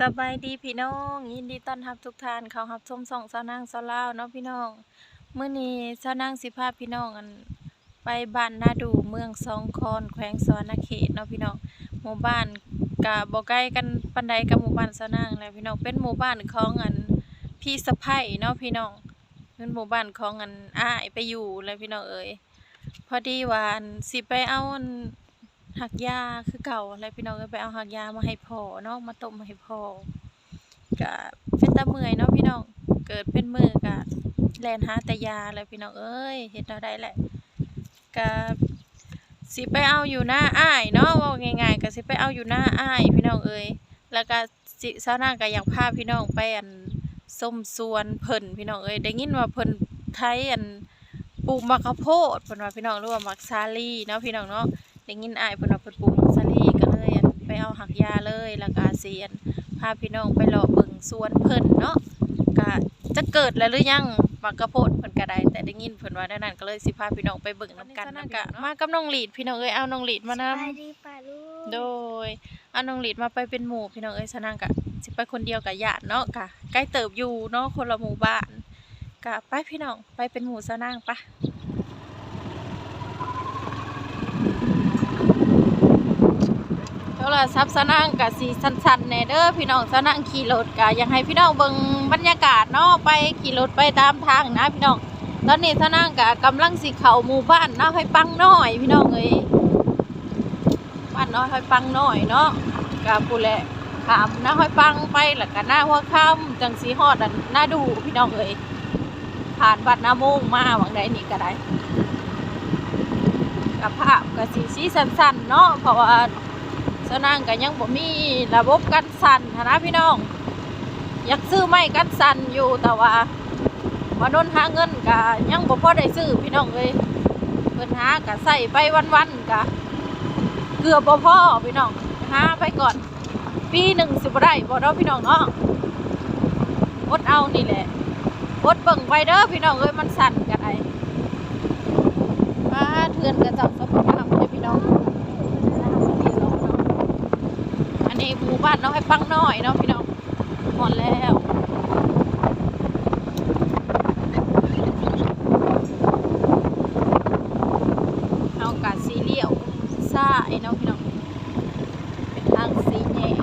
สบายดีพี่น้อง ยินดีต้อนรับทุกท่านเข้ารับชมส่องสาวนางสาวลาวเนาะพี่น้องเมื้อนี้สาวนางสิพาพี่น้องอันไปบ้านนาดูเมืองสองคอนแขวงสวรรณเขตเนาะพี่น้องหมู่บ้านก็บ่ไกล้กันปานใดกับหมู่บ้านสาวนางเลยพี่น้องเป็นหมู่บ้านของอันพี่สะใภ้เนาะพี่น้องเป็นหมู่บ้านของอันอ้ายไปอยู่เลยพี่น้องเอ้ยพอดีว่าอันสิไปเอาอัน หักยาคือเก่าอะไรพี่น้องก็ไปเอาหักยามาให้พ่อเนาะมาต้มให้พ่อก็เป็นตาเมื่อยเนาะพี่น้องเกิดเป็นมือก็แลนหาแต่ยาแล้วพี่น้องเอ้ยเฮ็ดเอาได้แหละก็สิไปเอาอยู่หน้าอ้ายเนาะว่าง่ายๆก็สิไปเอาอยู่หน้าอ้ายพี่น้องเอ้ยแล้วก็สิเช้าหน้าก็อยากพาพี่น้องไปอันส้มสวนเพิ่นพี่น้องเอ้ยได้ยินว่าเพิ่นไทยอันปลูกมะขาวโพดเพิ่นว่าพี่น้องรือว่ามักซาลีเนาะพี่น้องเนาะ ได้ยินอ้ายเพิ่นว่าเพิ่นปลูกมักซาลีก็เลยไปเอาหักยาเลยแล้วก็สิอั่นพาพี่น้องไปเลาะเบิ่งสวนเพิ่นเนาะก็จะเกิดแล้วหรือยังมักกะโพดเพิ่นก็ได้แต่ได้ยินเพิ่นว่าแนวนั้นก็เลยสิพาพี่น้องไปเบิ่งนํกันนะกะมากับน้องหลีดพี่น้องเอ้ยเอาน้องหลีดมานำโดยเอาน้องหลีดมาไปเป็นหมู่พี่น้องเอ้ยสนางกะสิไปคนเดียวกับญาติเนาะกะใกล้เติบอยู่เนาะคนละหมู่บ้านกะไปพี่น้องไปเป็นหมู่สนางปะ ทรศัพท์สนั่งกับสีสันๆแน่เด้อพี่น้องสนั่งขี่รถกะอยากให้พี่น้องเบิ่งบรรยากาศเนาะไปขี่รถไปตามทางนะพี่น้องตอนนี้สนั่งกะกำลังสิเข้าหมู่บ้านเนาะให้ปังหน้อย พี่น้องเอ้ยบ้านน้อยห้ปังหน้อยเนาะกะผู้แหละขามนาห้อยปังไปแล้วก็หน้าหัวค่ำจังสีฮอดนหน้าดูพี่น้องเอ้ยผ่านวัดนาโมงมาหวังใดนี่ก็ได้กับภาพกับสีสีสั้นๆเนาะเพราะว่า สนางก็ยังบ่มีระบบกันสั่นนะพี่น้อง อยากซื้อไม้กันสั่นอยู่แต่ว่ามาโดนหาเงินก็ยังบ่พอได้ซื้อพี่น้องเอ้ยเพิ่นหาก็ใส่ไปวันๆก็เกือบบ่พอพี่น้องหาไปก่อน ปีหนึ่งสิบ่ได้บ่เนาะพี่น้องเนาะอดเอานี่แหละอดเบิ่งไปเด้อพี่น้องเอ้ยมันสั่นก็ได้มาเทือนกระจับสภาพเลยพี่น้อง อันนี้หมู่บ้านน้องให้ปังน้อยเนาะพี่น้องหมดแล้วเอากาดสีเหลี่ยวซ่าไอ้เนาะพี่น้องเป็นทางสีแยก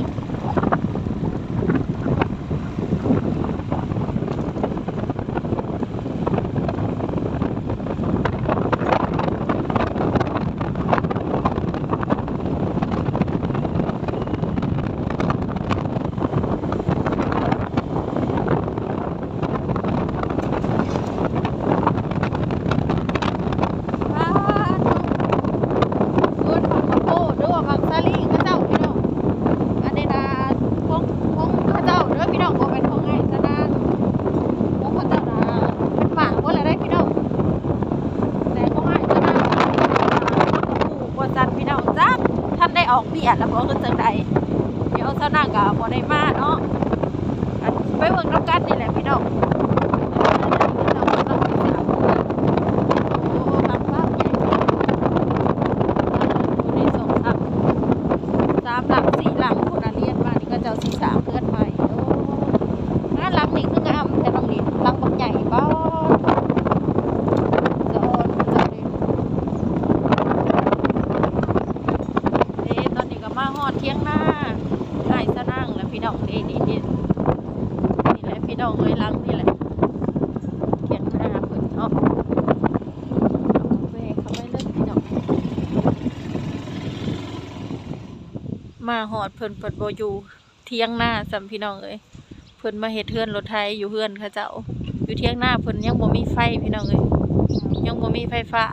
ว้าวรถผักข้าวโพดหรือว่าผักสาลีก็เจ้าพี่น้อง อันนี้นะของของเข้าเจ้าเด้อพี่น้องบ่เป็นของไอ้ซะนะของเข้าเจ้านะเป็นฝากบ่ละได้พี่น้อง แต่ของไอ้ซะนะผู้บ่จัดพี่น้องจ้าท่านได้ออกเบี้ยแล้วบ่คือจังใด เดี๋ยวซะนก็บ่ได้มาเนาะไปเบิ่งนำกันนี่แหละพี่น้องโอ้บางภาพใหญ่นี่สองสาม สามหลังสี่หลังคุณอาเรียนมานี่ก็จะเอาสี่สามเพื่อนไปโอ้งานหลังนี่คืองามแต่ตรงนี้หลังบักใหญ่ก็จะอ่อนจะเด่นเด้ตอนนี้ก็มาฮอดเที่ยงหน้าง่ายซะนั่งแล้วพี่น้องเด้นี่นี่นี่แหละพี่น้ องเอ้ยลังนี่แหละเที่ยงหน้าเพิ่นเนาะเอากาแฟเขาไปเลยพี่น้องมาหอดเพิ่นเปิดโบอยู่เที่ยงหน้าสัมพี่น้องเอ้ยเพิ่นมาเฮ็ดเฮือนรถไทยอยู่เฮือนเขาเจ้า อยู่เที่ยงหน้าเพิ่นยังบ่มีไฟพี่น้องเอ้ยยังบ่มีไฟฟ้า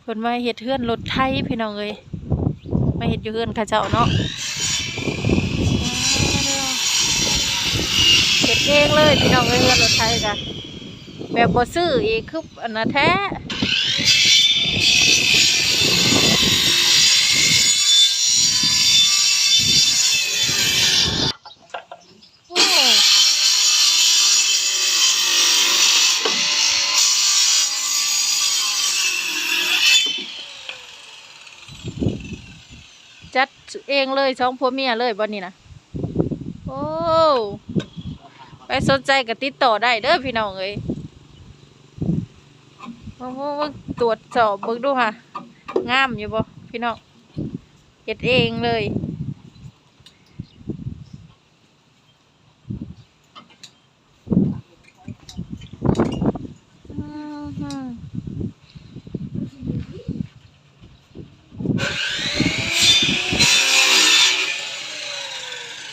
เพิ่นมาเฮ็ดเฮือนรถไทยพี่น้องเอ้ยมาเฮ็ดอยู่เฮือนเขาเจ้าเนาะ เฮ็ดเองเลยพี่น้องเอ้ยเฮือนรถไทยกะแบบบ่ซื้ออีกคืออันน่ะแท้โอ้จัดเองเลยสองผัวเมียเลยบ่นี่นะโอ้ ไปสนใจกับติดต่อได้เด้อพี่น้องเอ้ยโอ้โหตรวจสอบเบิ่งดูค่ะ งามอยู่บ่พี่น้องเฮ็ดเองเลย อืมฮึ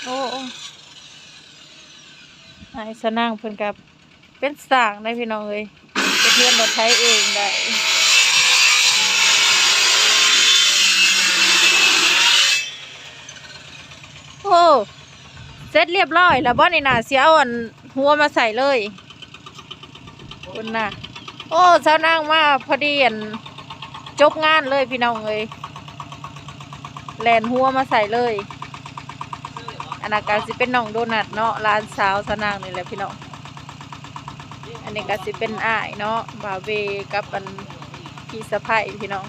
โอ้โอ้ไอ้ สนั่งเพิ่นกับเป็นสร้างได้พี่น้องเอ้ยเป็นเพื่อนรถไทยเองได้โอ้เสร็จเรียบร้อยแล้วบ่นี่น่ะเสียอาอันหัวมาใส่เลยคุณน่ะ โอ้เช้านางมาพอดีอันจบงานเลยพี่น้องเอ้ยแลนหัวมาใส่เลย อันนั้นก็สิเป็นน้องโดนัทเนาะร้านสาวสาวนางนี่แหละพี่น้องอันนี้ก็สิเป็นอ้ายเนาะบาเวกับอันพี่สะพ้ายพี่น้อง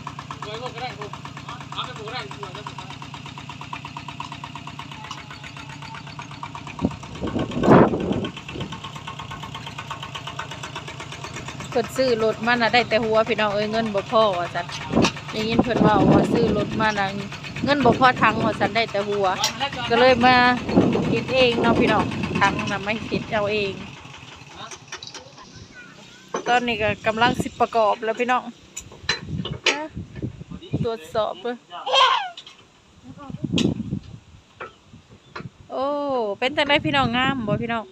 เพิ่นซื้อรถมาน่ะได้แต่หัวพี่น้องเอ้ยเงินบ่พอว่าซั่นได้ยินเพิ่นว่าว่าซื้อรถมาน่ะ เงินบ่พอทังว่าซั่นได้แต่หัว ก็เลยมาคิดเองเนาะพี่น้องทังน่ะไม่คิดเอาเอง ตอนนี้ก็กำลังสิประกอบแล้วพี่น้องตรวจสอบโอ้ เป็นจังไดพี่น้องงามบ่พี่น้อง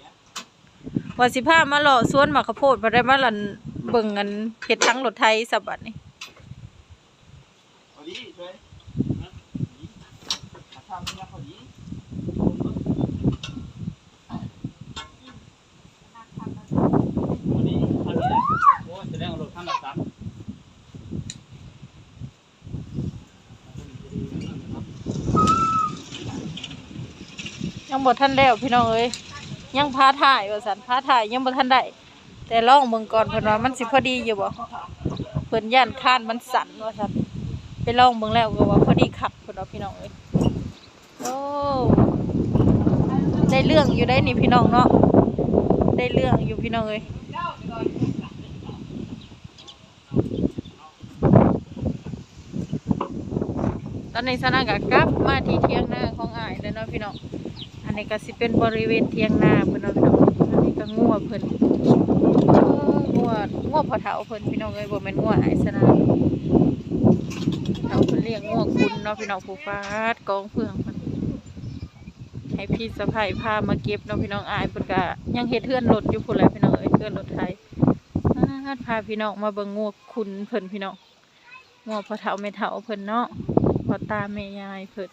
ว่าสิพามาเลาะสวนมาข้าวโพดบ่ได้มาหลันเบิ่งกันเฮ็ดทั้งรถไทยสับบัดนี่ พอดีช่วยนะทำเนี่ ยพอดีพอดีพอดีเลยโอ้แสดงว่ารถข้ามแบบซ้ำยังบ่ทันแล้วพี่น้องเอ้ยยังพาถ่ายว่าซั่นพาถ่ายยังบ่ทันได้แต่ลองเบิ่งก่อนเพิ่นว่ามันสิพอดีอยู่บ่เพิ่นย่านคานมันสั่นว่าซั่นไปลองเบิ่งแล้วก็ว่าพอดีคักเพิ่นว่าพี่น้องเอ้ย โอ้ได้เรื่องอยู่ได้นี่พี่น้องเนาะได้เรื่องอยู่พี่น้องเอ้ยตอนนี้สนางก็กลับมาที่เทียงนาของอ้ายแล้วเนาะพี่น้องอันนี้ก็สิเป็นบริเวณเทียงนาเพิ่นเนาะพี่น้องอันนี้ก็งัวเพิ่อองัวงัวพอเฒ่าเพิ่อนพี่น้องเอ้ยบ่แม่นงัวหายซะนะเฒ่าเพิ่นเลี้ยงงัวคุณเนาะพี่น้องผู้ฟาดกองเฟืองเพิ่น ให้พี่สะพายพามาเก็บเนาะพี่น้องอายพุ่นกะยังเฮ็ดเทือนรถอยู่พุ่นแหละพี่น้องเอ้ยเทือนรถไทยพาพี่น้องมาเบิ่งงัวคุณเพิ่นพี่น้องงัวพอเฒ่าไม่เฒ่าเพิ่นเนาะพอตาแม่ยายเพิ่น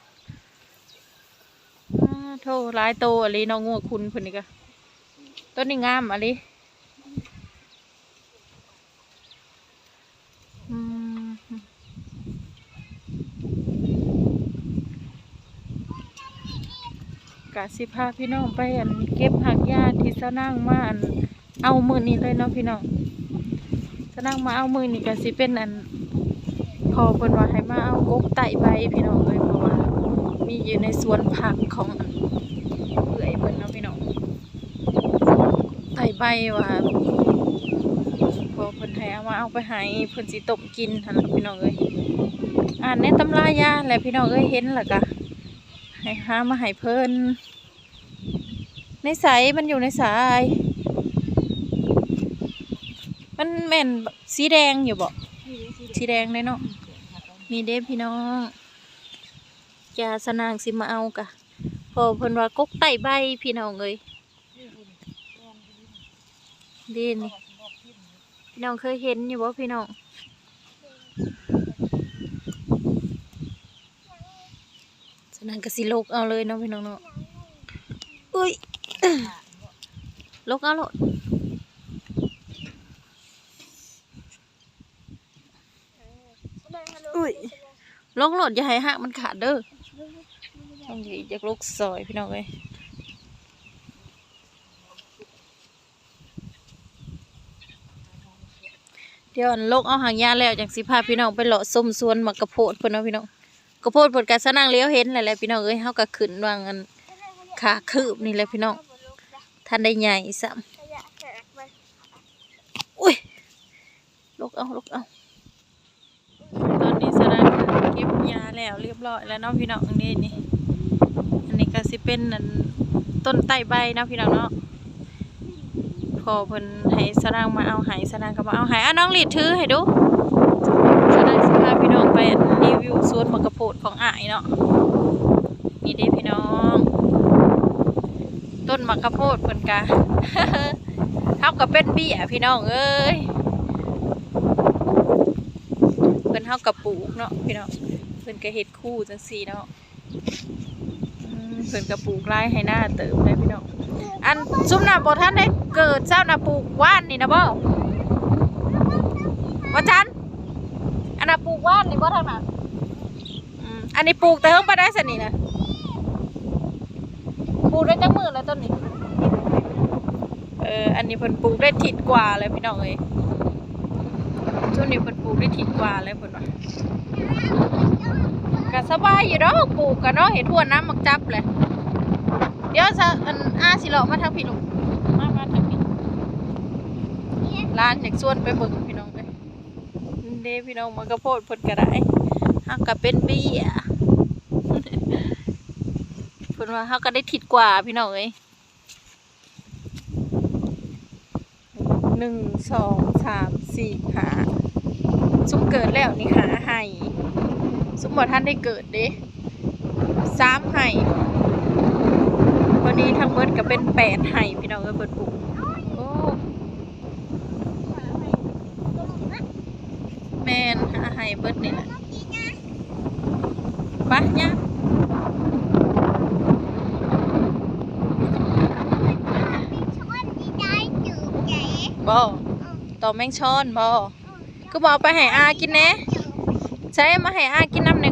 โทหลายโตอะไรน้องงัวคุณเพิ่นนี่กะต้นนี่งามอะไรอืม กะสิพาพี่น้องไปอันเก็บหักหญ้าที่สะนั่งมาอันเอามือนี้เลยเนาะพี่น้องสะนั่งมาเอามือนี้กะสิเป็นอันพอเพิ่นว่าให้มาเอากกไต่ใบพี่น้องเลยเพราะว่ามีอยู่ในสวนผักของอันเอื่อยเพิ่นเนาะพี่น้องไต่ใบว่าพอเพิ่นให้เอามาเอาไปให้เพิ่นสิต้มกินหั่นล่ะพี่น้องเอ้ยอ่านในตำรายาแหละพี่น้องเอ้ยเห็นแล้วก็ ให้หามาให้เพิ่นในสายมันอยู่ในสาย มันแม่นสีแดงอยู่บ่สีแดงเลยเนาะมีเด้พี่น้องยาสนางสิมาเอากะ พอเพิ่นว่ากกไต่ใบพี่น้องเอ้ยดีนี่พี่น้องเคยเห็นอยู่บ่พี่น้อง สนางก็สิลกเอาเลยเนาะพี่น้องเนาะอุ้ยลกเอาโลดอุ้ยลกโลดอย่าให้หักมันขาดเด้อต้องหลีกจากลูกซอยพี่น้องเอ้ยเดี๋ยวอันลกเอาหางยาแล้วจากสิพาพี่น้องไปเลาะส้มสวนหมักกระโพดเพิ่นเนาะพี่น้อง ก็โพดเพิ่นก็สนั่งเลี้ยวเห็นแหละแหละพี่น้องเอ้ยเฮาก็ขึ้นวางอันขาคืบนี่แหละพี่น้องท่านได้ใหญ่ซ้ำอุ้ยลกเอาลกเอาตอนนี้สนั่งเก็บยาแล้วเรียบร้อยแล้วเนาะพี่น้องนี่นี่อันนี้ก็สิเป็นอันต้นไต้ใบเนาะพี่น้องเนาะพอเพิ่นให้สนางมาเอาไหสนางก็มาเอาไหอะน้องหลีดถือให้ดูาพี่น้องไปรีวิวสวนมะกะโพดของอ้ายเนาะนี่เด้พี่น้อง ต้นมะกะโพดเพิ่นกะเท่ากับเป็นเบี้ยพี่น้องเอ้ยเพิ่นเท่ากับปลูกเนาะพี่น้องเพิ่นก็เฮ็ดคู่จังซี่เนาะเพิ่นก็ปลูกไร่ให้หน้าเติมได้พี่น้องอันซุมน่ะบ่ท่านได้เกิดเจ้าน่ะปลูกว่านนี่นะบ่ว่าจันอั นน่ะปลูกว่านนี่บ่ทางน่ะอืมอันนี้ปลูกแต่เฮิงบ่ได้สนี่นะปลูกได้จักมื้อแล้วต้นนี้ เออ อันนี้เพิ่นปลูกได้ถิดกว่าเลยพี่น้องเอ้ยช่วงนี้เพิ่นปลูกได้ถิดกว่าเลยเพิ่นว่าก็สบายอยู่ดอกปลูกกันเนาะเห็ดทั่วน้ำมักจับเลย เดี๋ยวจะอันอาสิเลาะมาทางพี่ลูกมามาทางพี่ร้านอยากชวนไปเบิ่งพี่น้องเลย เด้พี่น้องมันก็โพดพิ่นก็ได้ฮักก็เป็นเบี้ยเพิ่นว่าฮักก็ได้ทิดกว่าพี่น้องเอ้ยหนึ่งสองสามสี่หาซุมเกิดแล้วนี่หาไห้ซุมบ่ท่านได้เกิดเด้สามไห้วันนี้ทั้งเบิดก็เป็นแปดไห่พี่น้องก็เบิดปลูกโอ้แม นหาไห่เบิดนี่แหละปะเนี่ยบอต่อแมงช้อนบอก็บอกไปให้อากินแหน่ใช้มาให้อากินน้ำหน่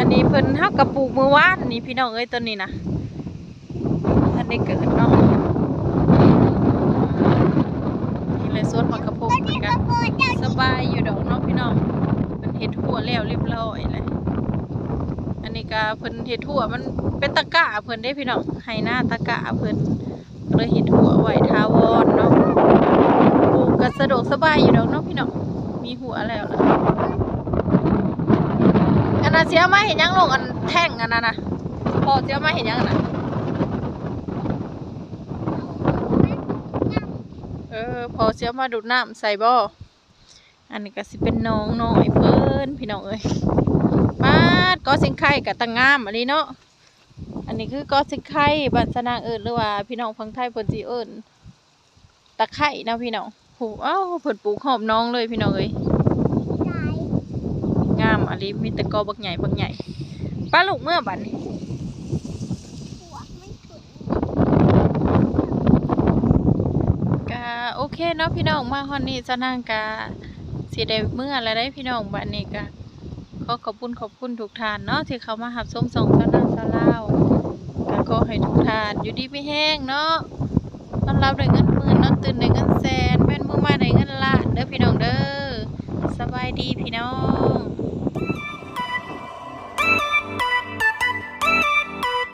อยกว่าโอ้มาให้อากินน้ำเด้อค่ะได้แล้วเติบเพิ่นว่าเพิ่นโตแมงจีซ่อนเพิ่นว่าพี่น้องอันนี้เพิ่นเฮากระปูกมือวานนี่พี่น้องเอ้ยต้นนี้นะท่านได้เกิดเนาะนี่เลยสวนมะกระโพกเหมือนกันสบายอยู่ดอกเนาะพี่น้องเพิ่นเฮ็ดหัวแล้วเรียบร้อยเลยอันนี้ก็เพิ่นเฮ็ดหัวมันเป็นตะกร้าเพิ่นได้พี่น้องให้หน้าตะกร้าเพิ่นเลยเฮ็ดหัวไหวทาวรเนาะปลูกก็สะดวกสบายอยู่ดอกเนาะพี่น้องมีหัวแล้วล่ะอั นนั้นเสียมาเห็นยังลงอันแท่งอันนั้นนะพอเสียมาเห็นยังอันนะเออพอเสียมาดูดน้ำใส่บ่ออันนี้ก็สิเป็นน้องน้อยเพิ่นพี่น้องเอ้ยมาดก็สิงไข่กับตังงามอันนี้เนาะอันนี้คือก็สิงไข่บันสนางเอิญหรือว่า พี่น้องฟังไทยเพิ่นสิเอิญตะไคร่นะพี่น้องโหเอ้าเพิ่นปลูกหอมน้องเลยพี่น้องเอ้ย ลิมีแต่กอบักใหญ่บักใหญ่ป้าลูกเมื่อบัดนี้กะโอเคเนาะพี่น้องมาฮอนนี้จะนั่งกะสิได้เมื่อแล้วได้พี่น้องบัดนี้กะขอขอบคุณขอบคุณทุกทานเนาะที่เขามาหับส้มส่งสนางสลาวกะขอให้ทุกทานอยู่ดีไม่แห้งเนาะตอนรับได้เงินหมื่นนอนตื่นได้เงินแสนแม่นมือมาได้เงินล้านเด้อพี่น้องเด้อสบายดีพี่น้อง you.